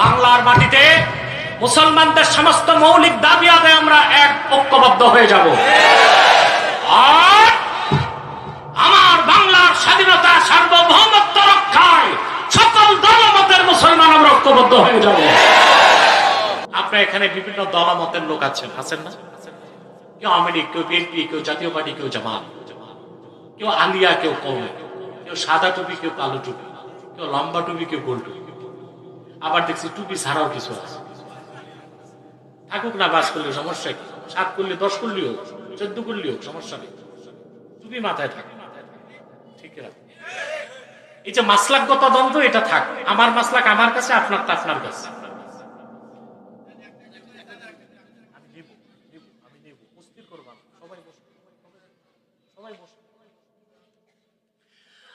বাংলার মাটিতে মুসলমানদের সমস্ত মৌলিক দাবি আদায় আমরা এক ঐক্যবদ্ধ হয়ে যাব। আর আমার বাংলার স্বাধীনতা, সার্বভৌমত্ব রক্ষায় সকল দলমতের মুসলমান আমরা ঐক্যবদ্ধ হয়ে যাব। আপনার এখানে বিভিন্ন দলমতের লোক আছেন আছেন না? কেউ লীগ, কেউ বিএনপি, কেউ জাতীয় পার্টি, কেউ জামাত। কেউ আলিয়া, কেউ কৌম কেউ সাদা টুপি, কেউ কালো টুপি। কেউ লম্বা টুপি, কেউ গোল টুপি। আবার দেখছি টুপি ছাড়াও কিছু আছে। থাকুক না বাস করলে সমস্যা কি? সাত করলে দশ করলেও হোক, চোদ্দ করলেও হোক, সমস্যা নেই। টুপি মাথায় থাক। ঠিক আছে। এই যে মাসলাকগত দ্বন্দ্ব এটা থাক। আমার মাসলাক আমার কাছে আপনার তা আপনার কাছে।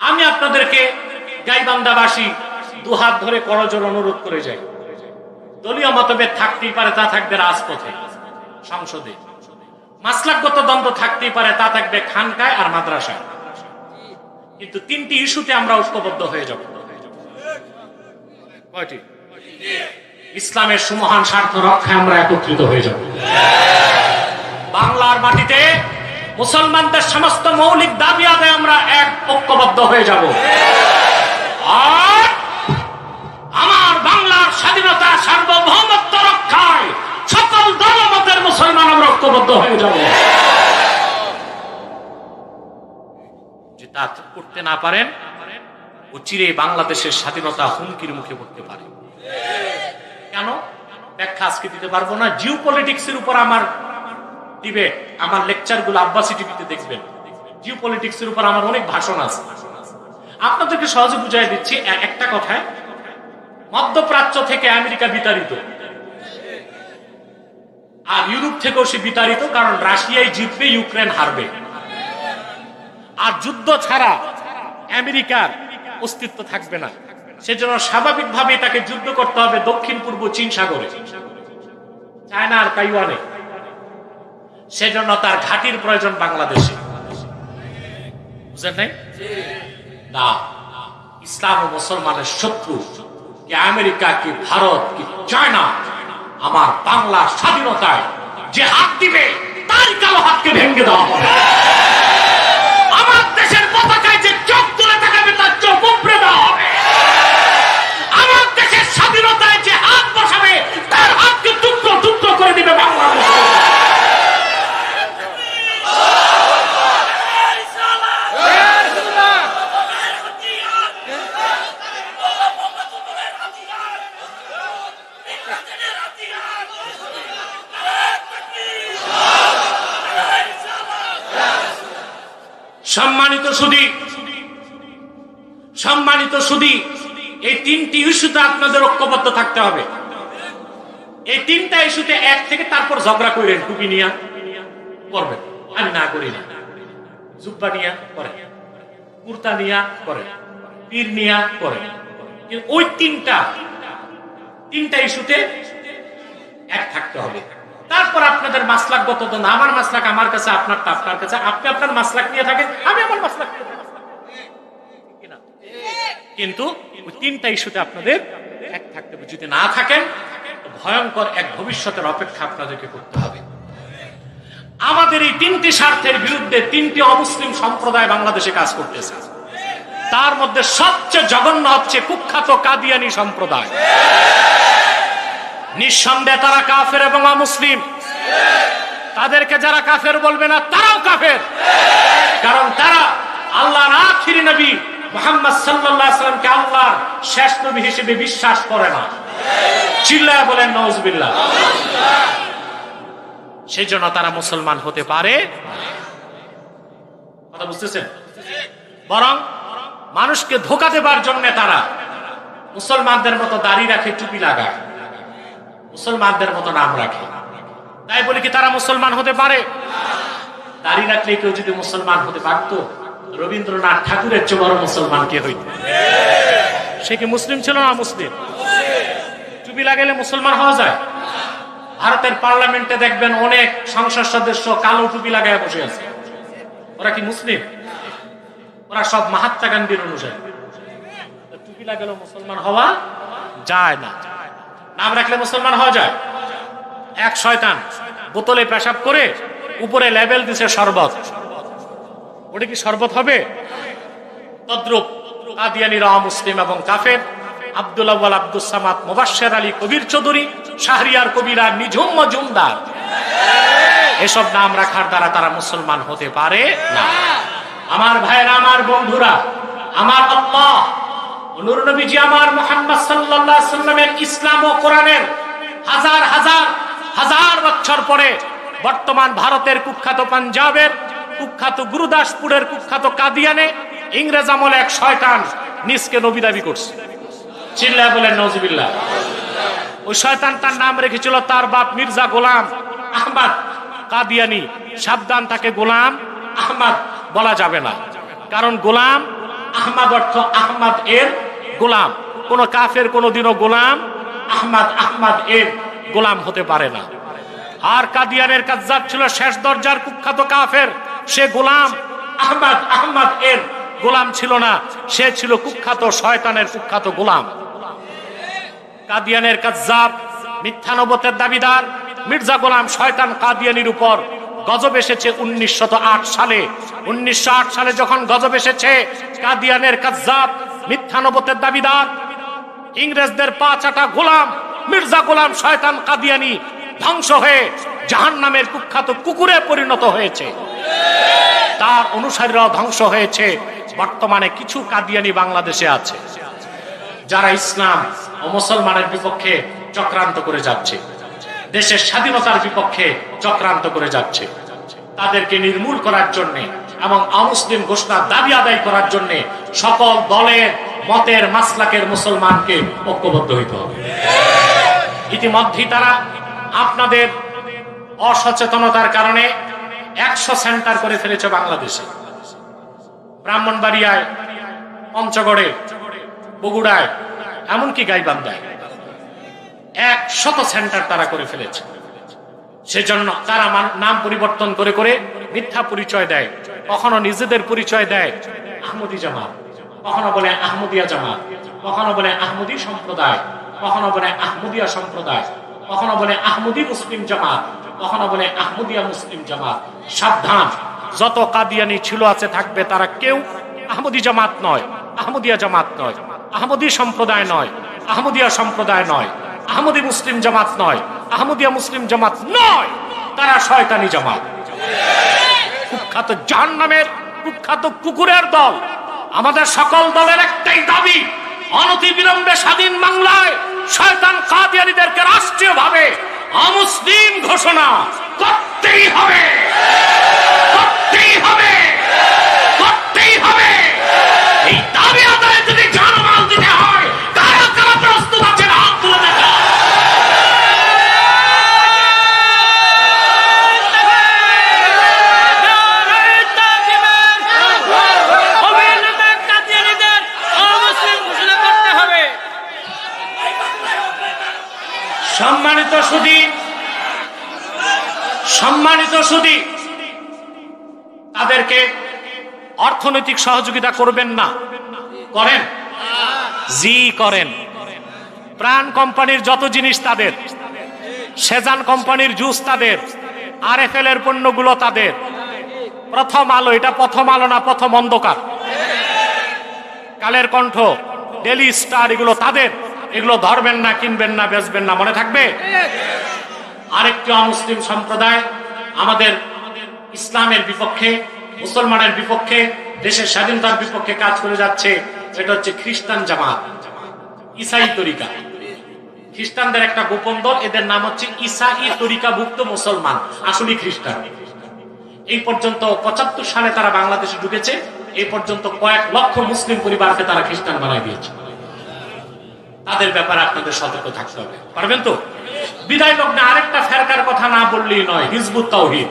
আমি আপনাদেরকে গাইবান্ধাবাসী দুহাত ধরে করজোর অনুরোধ করে যাই দলীয় মতভেদ থাকতেই পারে, তা থাকবে রাজপথে, সংসদে। মাসলাকগত দ্বন্দ্ব থাকতেই পারে, তা থাকবে খানকায় আর মাদ্রাসায়। কিন্তু তিনটি ইস্যুতে আমরা ঐক্যবদ্ধ হয়ে যাব। কয়টি? ইসলামের সুমহান স্বার্থ রক্ষায় আমরা একত্রিত হয়ে যাব। বাংলার মাটিতে মুসলমানদের সমস্ত মৌলিক দাবি আদায় আমরা এক ঐক্যবদ্ধ হয়ে যাব। করতে না পারেন, ও চিরে বাংলাদেশের স্বাধীনতা হুমকির মুখে পড়তে পারে। কেন? ব্যাখ্যা আজকে দিতে পারব না। জিও পলিটিক্সের উপর আমার দিবে, আমার লেকচারগুলো আব্বাসি টিভিতে দেখবেন। জিও পলিটিক্সের উপর আমার অনেক ভাষণ আছে। আপনাদেরকে সহজে বুঝাই দিচ্ছি একটা কথায়, মধ্যপ্রাচ্য থেকে আমেরিকা বিতাড়িত। আর ইউরোপ থেকেও সে বিতাড়িত, কারণ রাশিয়ায় জিতবে, ইউক্রেন হারবে। আর যুদ্ধ ছাড়া আমেরিকার অস্তিত্ব থাকবে না। সেজন্য স্বাভাবিকভাবে তাকে যুদ্ধ করতে হবে দক্ষিণ পূর্ব চীন সাগরে, চায়না আর তাইওয়ানে। সেজন্য তার ঘাটির প্রয়োজন বাংলাদেশে। বুঝলেন না। ইসলাম ও মুসলমানের শত্রু কি আমেরিকা, কি ভারত, কি চায়না, আমার বাংলার স্বাধীনতায় যে হাত দিবে তার কালো হাতকে ভেঙে দেওয়া হবে। দিবে বাংলাদেশ। সম্মানিত সুদী সম্মানিত সুদী এই তিনটি ইস্যুতে আপনাদের ঐক্যবদ্ধ থাকতে হবে। এই তিনটা ইস্যুতে এক থেকে তারপর ঝগড়া করেন টুপি নিয়া করবেন আমি না করি না। জুব্বা নিয়া করে কুর্তা নিয়া করে পীর নিয়া করে ওই তিনটা তিনটা ইস্যুতে এক থাকতে হবে। তারপর আপনাদের মাসলাকগত দ্বন্দ্ব আমার মাসলাক আমার কাছে আপনারটা আপনার কাছে। আপনি আপনার মাসলাক নিয়ে থাকেন, আমি আমার মাসলাক। কিন্তু ওই তিনটা ইস্যুতে আপনাদের এক থাকতে হবে। যদি না থাকেন ভয়ঙ্কর এক ভবিষ্যতের অপেক্ষা আপনাদেরকে করতে হবে। আমাদের এই তিনটি স্বার্থের বিরুদ্ধে তিনটি অমুসলিম সম্প্রদায় বাংলাদেশে কাজ করতেছে। তার মধ্যে সবচেয়ে জঘন্য হচ্ছে কুখ্যাত কাদিয়ানি সম্প্রদায়। নিঃসন্দেহে তারা কাফের এবং অমুসলিম। তাদেরকে যারা কাফের বলবে না, তারাও কাফের। কারণ তারা আল্লাহর আখিরি নবী মোহাম্মদ আলাইহি সাল্লামকে আল্লাহর শেষ নবী হিসেবে বিশ্বাস করে না। চিল্লায় বলেন, নওয়াজবিল্লাহ। সেই জন্য তারা মুসলমান হতে পারে। কথা বুঝতেছেন? বরং মানুষকে ধোকা দেবার জন্য তারা মুসলমানদের মতো দাড়ি রাখে, টুপি লাগায়। মুসলমানদের মতো নাম রাখে। তাই বলে কি তারা মুসলমান হতে পারে? দাড়ি রাখলে কেউ যদি মুসলমান হতে পারত, রবীন্দ্রনাথ ঠাকুরের চেয়ে বড় মুসলমান কে হইত? সে কি মুসলিম ছিল না মুসলিম? টুপি লাগাইলে মুসলমান হওয়া যায়? ভারতের পার্লামেন্টে দেখবেন অনেক সংসদ সদস্য কালো টুপি লাগায় বসে আছে। ওরা কি মুসলিম? ওরা সব মহাত্মা গান্ধীর অনুযায়ী। টুপি লাগালো মুসলমান হওয়া যায় না। নাম রাখলে মুসলমান হওয়া যায়? এক শয়তান বোতলে পেশাব করে উপরে লেবেল দিছে শরবত। ওটা কি শরবত হবে? তদ্রুপ কাদিয়ানিরা মুসলিম এবং কাফের। আব্দুল আব্বাল আব্দুল সামাদ, মুবাশ্শের আলী কবির চৌধুরী, শাহরিয়ার কবিরা নিঝুম মজুমদার এসব নাম রাখার দ্বারা তারা মুসলমান হতে পারে না। আমার ভাইয়েরা, আমার বন্ধুরা, আমার আল্লাহ মোহাম্মদ ইসলাম ও হাজার হাজার হাজার বছর পরে বর্তমান ভারতের কুখ্যাত কুখ্যাত গুরুদাসপুরের কুখ্যাত কাদিয়ানে ইংরেজ আমলে এক শয়তান নিজকে নবী দাবি করছে। চিল্লায় বলেন নজিবিল্লাহ ওই শয়তান তার নাম রেখেছিল তার বাপ মির্জা গোলাম আহমদ। কাদিয়ানি, সাবধান, তাকে গোলাম আহমদ বলা যাবে না। কারণ গোলাম আহমদ অর্থ আহমদ এর গোলাম। কোন কাফের কোনদিনও গোলাম আহমদ আহমদ এর গোলাম হতে পারে না। আর কাদিয়ানের কাজ্জাব ছিল শেষ দরজার কুখ্যাত কাফের। সে গোলাম আহমদ আহমদ এর গোলাম ছিল না। সে ছিল কুখ্যাত শয়তানের কুখ্যাত গোলাম। কাদিয়ানের কাজ্জাব মিথ্যানবতের দাবিদার, মির্জা গোলাম শয়তান কাদিয়ানির উপর গজব এসেছে উনিশশো আট সালে। উনিশশো সালে যখন গজব এসেছে, কাদিয়ানের কাজাব মিথ্যানবতের দাবিদার, ইংরেজদের পা চাটা গোলাম, মির্জা গোলাম শয়তান কাদিয়ানি ধ্বংস হয়ে জাহান নামের কুখ্যাত কুকুরে পরিণত হয়েছে। তার অনুসারীরাও ধ্বংস হয়েছে। বর্তমানে কিছু কাদিয়ানি বাংলাদেশে আছে। যারা ইসলাম ও মুসলমানের বিপক্ষে চক্রান্ত করে যাচ্ছে, দেশের স্বাধীনতার বিপক্ষে চক্রান্ত করে যাচ্ছে, তাদেরকে নির্মূল করার জন্য এবং অমুসলিম ঘোষণার দাবি আদায় করার জন্য সকল দলের, মতের, মাসলাকের মুসলমানকে ঐক্যবদ্ধ হইতে হবে। ইতিমধ্যেই তারা আপনাদের অসচেতনতার কারণে একশো সেন্টার করে ফেলেছে বাংলাদেশে। ব্রাহ্মণবাড়িয়ায়, পঞ্চগড়ে বগুড়ায়, এমনকি গাইবান্ধায়। এক শত সেন্টার তারা করে ফেলেছে। সেজন্য তারা নাম পরিবর্তন করে করে মিথ্যা পরিচয় দেয়। কখনো নিজেদের পরিচয় দেয় আহমদি জামাত। কখনো বলে আহমদিয়া জামাত। কখনো বলে আহমদি সম্প্রদায়। কখনো বলে আহমদিয়া সম্প্রদায়। কখনো বলে আহমদি মুসলিম জামাত। কখনো বলে আহমদিয়া মুসলিম জামাত। সাবধান। যত কাদিয়ানি ছিল আছে থাকবে তারা কেউ আহমদি জামাত নয়। আহমদিয়া জামাত নয়। আহমদি সম্প্রদায় নয়, আহমদিয়া সম্প্রদায় নয়, আহমদি মুসলিম জামাত নয়, আহমদিয়া মুসলিম জামাত নয়, তারা শয়তানি জামাত। কুখ্যাত জাহান নামের কুখ্যাত কুকুরের দল, আমাদের সকল দলের একটাই দাবি অনতি বিলম্বে স্বাধীন বাংলায় শয়তান কাদিয়ানিদেরকে রাষ্ট্রীয়ভাবে অমুসলিম ঘোষণা করতেই হবে। করতেই হবে। করতেই হবে। এই দাবি আদায়ে যদি জানমাল দিতে হয় কারা কারা প্রস্তুত আছেন হাত তুলে দেখা সম্মানিত সুদী সম্মানিত সুদী তাদেরকে অর্থনৈতিক সহযোগিতা করবেন না। করেন? জি, করেন। প্রাণ কোম্পানির যত জিনিস তাদের, সেজান কোম্পানির জুস তাদের আর এফ এর পণ্যগুলো তাদের। প্রথম আলো, এটা প্রথম আলো না প্রথম অন্ধকার। কালের কণ্ঠ, ডেলি স্টার, এগুলো তাদের। এগুলো ধরবেন না, কিনবেন না, বেচবেন না, মনে থাকবে? আরেকটি অমুসলিম সম্প্রদায় আমাদের ইসলামের বিপক্ষে, মুসলমানের বিপক্ষে, দেশের স্বাধীনতার বিপক্ষে কাজ করে যাচ্ছে সেটা হচ্ছে খ্রিস্টান জামাত, ইসাই তরিকা। খ্রিস্টানদের একটা গোপন দল, এদের নাম হচ্ছে ইসাই তরিকাভুক্ত মুসলমান আসলে খ্রিস্টান। এই পর্যন্ত পঁচাত্তর সালে তারা বাংলাদেশে ঢুকেছে, এই পর্যন্ত কয়েক লক্ষ মুসলিম পরিবারকে তারা খ্রিস্টান বানাই দিয়েছে। তাদের ব্যাপারে আপনাদের সতর্ক থাকতে হবে, পারবেন তো? বিদায় লগ্নে আরেকটা ফেরকার কথা না বললেই নয়, হিজবুত তাওহিদ।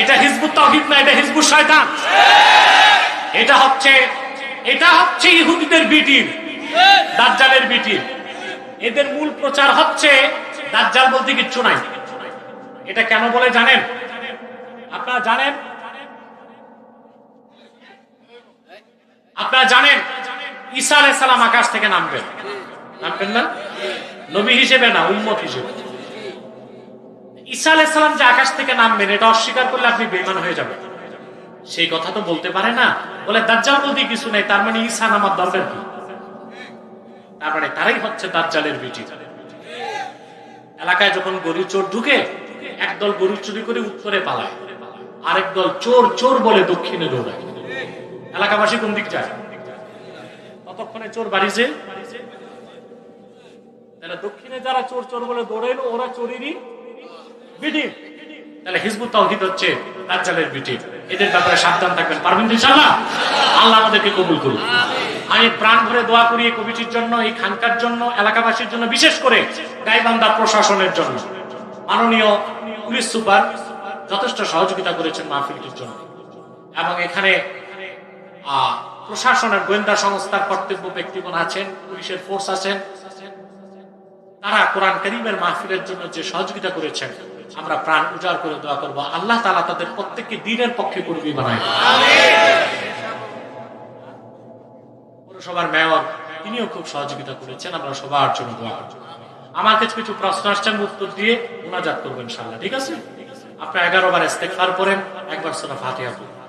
এটা হিজবুত তাওহিদ না, এটা হিজবুত শয়তান। এটা হচ্ছে এটা হচ্ছে ইহুদিদের বিটির, দাজ্জালের বিটির। এদের মূল প্রচার হচ্ছে, দাজ্জাল বলতে কিচ্ছু নাই। এটা কেন বলে জানেন? আপনারা জানেন? আপনারা জানেন? ঈসা আলাইহিস সালাম আকাশ থেকে নামবেন। নামবেন না? নবী হিসেবে না, উম্মত হিসেবে। ঈসা আলাইসালাম যে আকাশ থেকে নামবেন, এটা অস্বীকার করলে আপনি বেমান হয়ে যাবেন। সেই কথা তো বলতে পারে না। বলে, দাজ্জাল বলতে কিছু নেই, তার মানে ঈসা নামার দরকার কি? তার মানে তারাই হচ্ছে দাজ্জালের বিটি। এলাকায় যখন গরু চোর ঢুকে, একদল গরু চুরি করে উত্তরে পালায়, আরেক দল চোর চোর বলে দক্ষিণে দৌড়ায়। এলাকাবাসী কোন দিক যায়? ততক্ষণে চোর বাড়িছে তাহলে দক্ষিণে যারা চোর চোর বলে দৌড়াইলো ওরা চোরেরই বিটি। তাহলে হিজবুত তাওহিদ হচ্ছে দাজ্জালের বিটি। এদের ব্যাপারে সাবধান থাকবেন। পারবেন ইনশাআল্লাহ? আল্লাহ আমাদেরকে কবুল করুন আমি প্রাণ ভরে দোয়া করি এই কমিটির জন্য এই খানকার জন্য এলাকাবাসীর জন্য বিশেষ করে গাইবান্ধা প্রশাসনের জন্য। মাননীয় পুলিশ সুপার যথেষ্ট সহযোগিতা করেছেন মাহফিলটির জন্য। এবং এখানে আহ, প্রশাসনের গোয়েন্দা সংস্থার কর্তব্য ব্যক্তিগণ আছেন পুলিশের ফোর্স আছেন তারা কোরআন করিমের মাহফিলের জন্য যে সহযোগিতা করেছেন, আমরা প্রাণ উজাড় করে দোয়া করব। আল্লাহ তালা তাদের প্রত্যেককে দিনের পক্ষে করবি বানায়। পৌরসভার মেয়র, তিনিও খুব সহযোগিতা করেছেন, আমরা সবার জন্য দোয়া করব। আমার কাছে কিছু প্রশ্ন আসছেন উত্তর দিয়ে মোনাজাত করবেন ইনশাআল্লাহ। ঠিক আছে? আপনার এগারো বার ইস্তেগফার পড়েন, একবার সোনা ফাতিহা পড়েন।